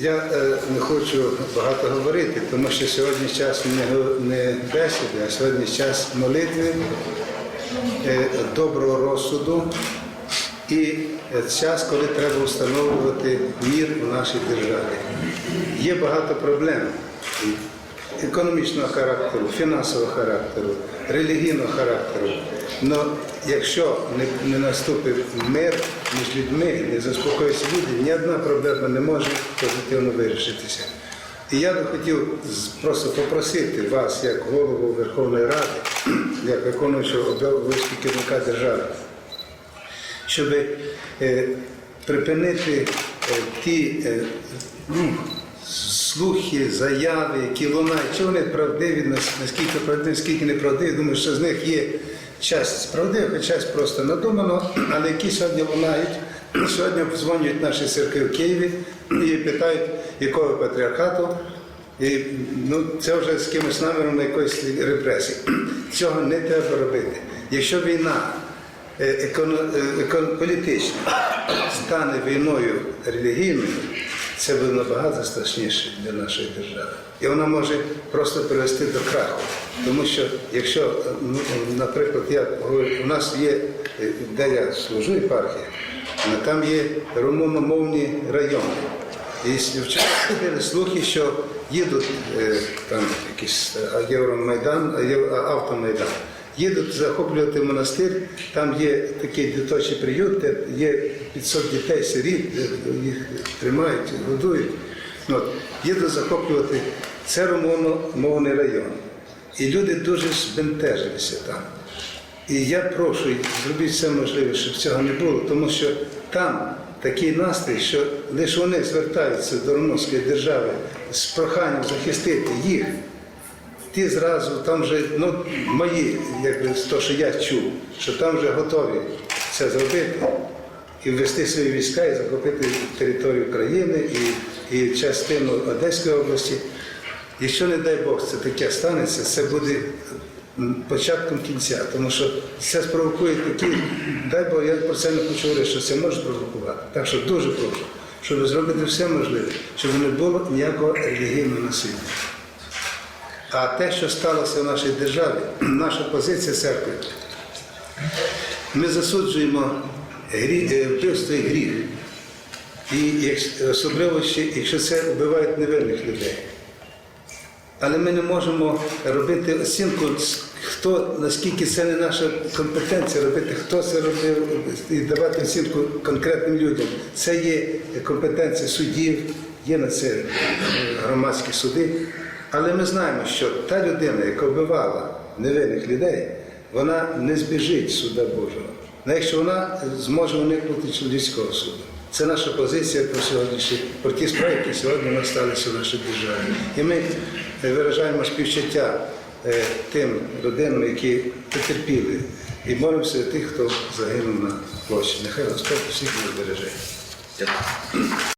Я е, не хочу багато говорити, тому що сьогодні час не, не бесіди, а сьогодні час молитви, е, доброго розсуду і час, коли треба встановлювати мір у нашій державі. Є багато проблем економічного характеру, фінансового характеру, релігійного характеру. Але якщо не, не наступить мир між людьми, не заспокоїться люди, ні одна проблема не може позитивно вирішитися. І я би хотів просто попросити вас, як голову Верховної Ради, як виконуючого обов'язки керівника держави, щоб е, припинити е, ті е, ну, слухи, заяви, які лунають, чи вони правдиві, нас- наскільки правдиві, наскільки неправдиві. Думаю, що з них є часть правдивих, а часть просто надумано, але які сьогодні лунають. Сьогодні дзвонять наші церкви в Києві і питають, якого патріархату. І, ну, це вже з кимось наміром на якоїсь репресії. Цього не треба робити. Якщо війна е, еконо- е, політична стане війною релігійною, це буде набагато страшніше для нашої держави. І вона може просто привести до краху. Тому що, якщо, наприклад, я говорю, у нас є, е, де я служу єпархія, там є румуномовні райони. І вчора слухи, що їдуть е, там якийсь е, Євромайдан, Єв- автомайдан. Їдуть захоплювати монастир, там є такий дитячий приют, де є 500 дітей сиріт, їх тримають, годують. От. Їдуть захоплювати це румуномовний район. І люди дуже збентежилися там. І я прошу, зробіть все можливе, щоб цього не було, тому що там такий настрій, що лише вони звертаються до румунської держави з проханням захистити їх. Ті зразу там вже, ну, мої, якби того, що я чув, що там вже готові це зробити і ввести свої війська і захопити територію країни і, і частину Одеської області. Якщо, не дай Бог, це таке станеться, це буде початком кінця, тому що це спровокує такі, дай Бог, я про це не хочу говорити, що це може спровокувати. Так що дуже прошу, щоб зробити все можливе, щоб не було ніякого релігійного насилля. А те, що сталося в нашій державі, наша позиція церкви, ми засуджуємо е, вбивство і гріх. І особливо, якщо це вбивають невинних людей. Але ми не можемо робити оцінку, хто, наскільки це не наша компетенція робити, хто це робив, і давати оцінку конкретним людям. Це є компетенція суддів, є на це громадські суди. Але ми знаємо, що та людина, яка вбивала невинних людей, вона не збіжить суда Божого. Ну, якщо вона зможе уникнути чоловічського суду. Це наша позиція про сьогоднішні про ті справи, які сьогодні у нас сталися в нашій державі. І ми е, виражаємо співчуття е, тим родинам, які потерпіли, і молимося тих, хто загинув на площі. Нехай Господь усіх нас береже.